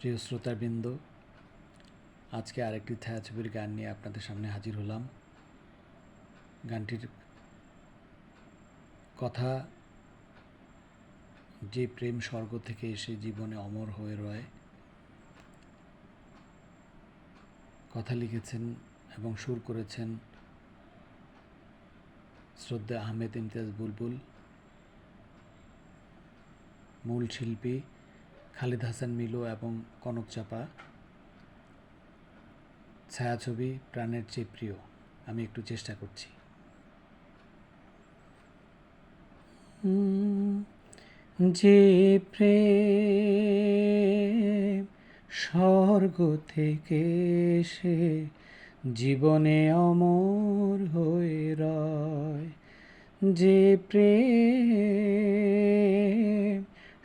প্রিয় শ্রোতাবৃন্দ, আজকে আরেকটি ছায়াছবির গান নিয়ে আপনাদের সামনে হাজির হলাম। গানটির কথা, যে প্রেম স্বর্গ থেকে এসে জীবনে অমর হয়ে রয়। কথা লিখেছেন এবং সুর করেছেন শ্রদ্ধা আহমেদ ইমতিয়াজ বুলবুল, মূল শিল্পী খালিদ হাসান মিলু এবং কনক চাপা। ছায়াছবি প্রাণের চেয়ে প্রিয়, আমি একটু চেষ্টা করছি। যে প্রেম স্বর্গ থেকে সে জীবনে অমর হয়ে রয়, যে প্রেম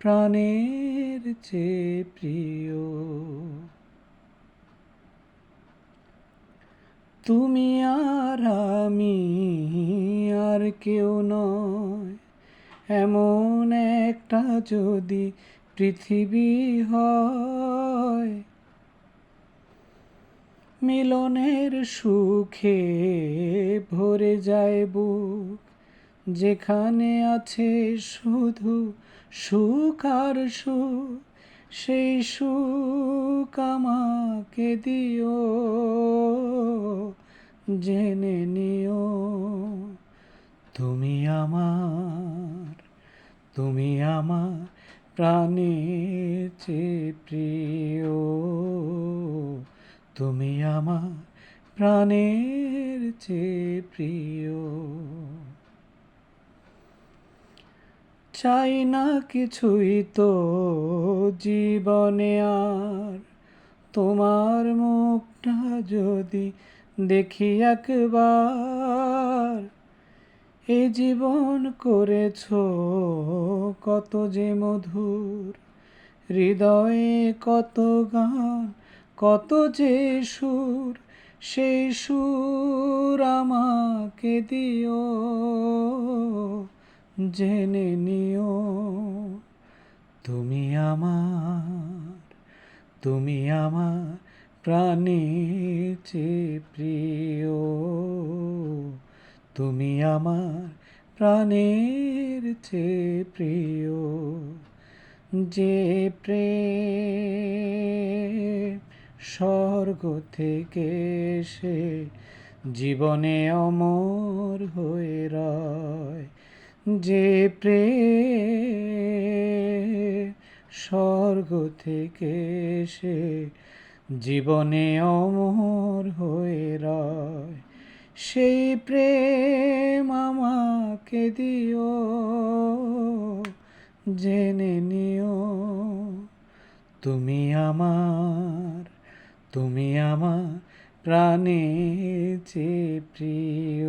প্রাণের চেয়ে প্রিয়। তুমি আর আমি আর কেউ নয়, এমন একটা যদি পৃথিবী হয়। মিলনের সুখে ভরে যায় বুক যেখানে আছে শুধু সুখ আর সুখ, সেই সুখ আমাকে দিও, জেনে নিও। তুমি আমার তুমি আমার প্রাণের প্রিয়। তুমি আমার প্রাণের চেয়ে প্রিয়। চাই না কিছুই তো জীবনে আর। তোমার মুখটা যদি দেখি একবার, এ জীবন করেছ কত যে মধুর। হৃদয়ে কত গান, কত যে সুর, সেই সুর আমাকে দিও। জেনে নিও, তুমি আমার তুমি আমার প্রাণের চেয়ে প্রিয়। তুমি আমার প্রাণের চেয়ে প্রিয়। যে প্রেম স্বর্গ থেকে সে জীবনে অমর হয়ে যে প্রেম স্বর্গ থেকে সে জীবনে অমর হয়ে রয়। সেই প্রেম আমাকে দিও, জেনে নিও, তুমি আমার তুমি আমার প্রাণে চেয়ে প্রিয়।